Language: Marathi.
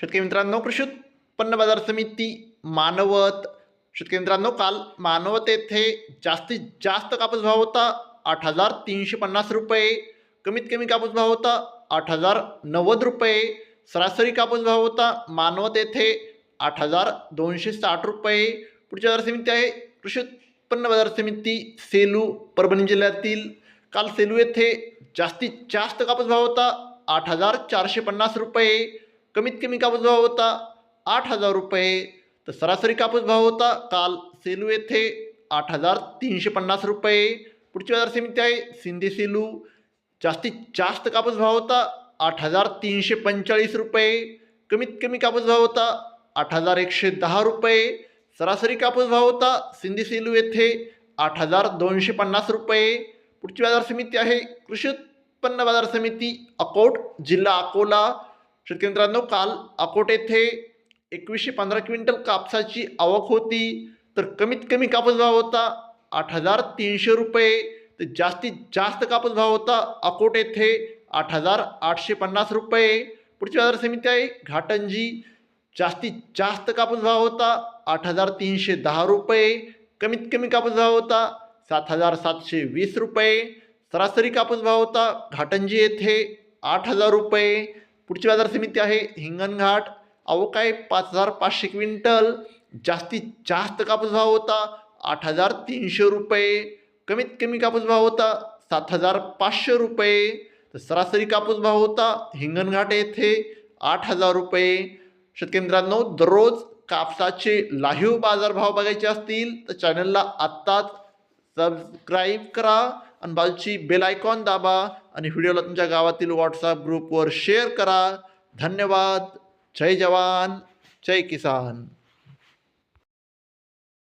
शेतकरी मित्रांनो कृषी उत्पन्न बाजार समिती मानवत. शेतकरी मित्रांनो काल मानवत येथे जास्तीत जास्त कापूस भाव होता आठ हजार तीनशे पन्नास रुपये. कमीत कमी कापूस भाव होता आठ हजार नव्वद रुपये. सरासरी कापूस भाव होता मानवत येथे आठ हजार दोनशे साठ रुपये. पुढची बाजार समिती आहे कृषी उत्पन्न बाजार समिती सेलू परभणी जिल्ह्यातील. काल सेलू येथे जास्तीत जास्त कापूस भाव होता आठ हजार चारशे पन्नास रुपये. कमीत कमी कापूस भाव होता आठ हजार रुपये. तर सरासरी कापूस भाव होता काल सेलू येथे आठ हजार तीनशे पन्नास रुपये. पुढची बाजार समिती आहे सिंधी सेलू. जास्तीत जास्त कापूस भाव होता आठ हजार तीनशे पंचेचाळीस रुपये. कमीत कमी कापूस भाव होता आठ हजार एकशे दहा रुपये. सरासरी कापूस भाव होता सिंधी सेलू येथे आठ हजार दोनशे पन्नास रुपये. पुढची बाजार समिती आहे कृषी उत्पन्न बाजार समिती अकोट जिल्हा अकोला. शेतकरी मित्रांनो काल अकोट येथे एकवीसशे पंधरा क्विंटल कापसाची आवक होती तर कमीत कमी कापूस भाव होता आठ हजार तीनशे रुपये तर जास्तीत जास्त कापूस भाव होता अकोट येथे आठ हजार आठशे पन्नास रुपये. पुढची बाजार समिती आहे घाटंजी. जास्तीत जास्त कापूस भाव होता आठ हजार तीनशे दहा रुपये कमीत कमी कापूस भाव होता सात हजार सातशे वीस रुपये. सरासरी कापूस भाव होता घाटंजी येथे आठ हजार रुपये पुढची बाजार समिती आहे हिंगणघाट. अहो काय पाच हजार पाचशे क्विंटल? जास्तीत जास्त कापूस भाव होता. आठ हजार तीनशे रुपये. कमीत कमी कापूस भाव होता सात हजार पाचशे रुपये. तर सरासरी कापूस भाव होता हिंगणघाट येथे आठ हजार रुपये. शेतकेंद्रांनो दररोज कापसाचे लाहीव बाजारभाव बघायचे असतील तर चॅनलला आत्ताच सबस्क्राईब करा. आणि बाजूची बेल आयकॉन दाबा आणि व्हिडिओला तुमच्या गावातील व्हॉट्सअप ग्रुपवर शेअर करा. धन्यवाद. जय जवान. जय किसान.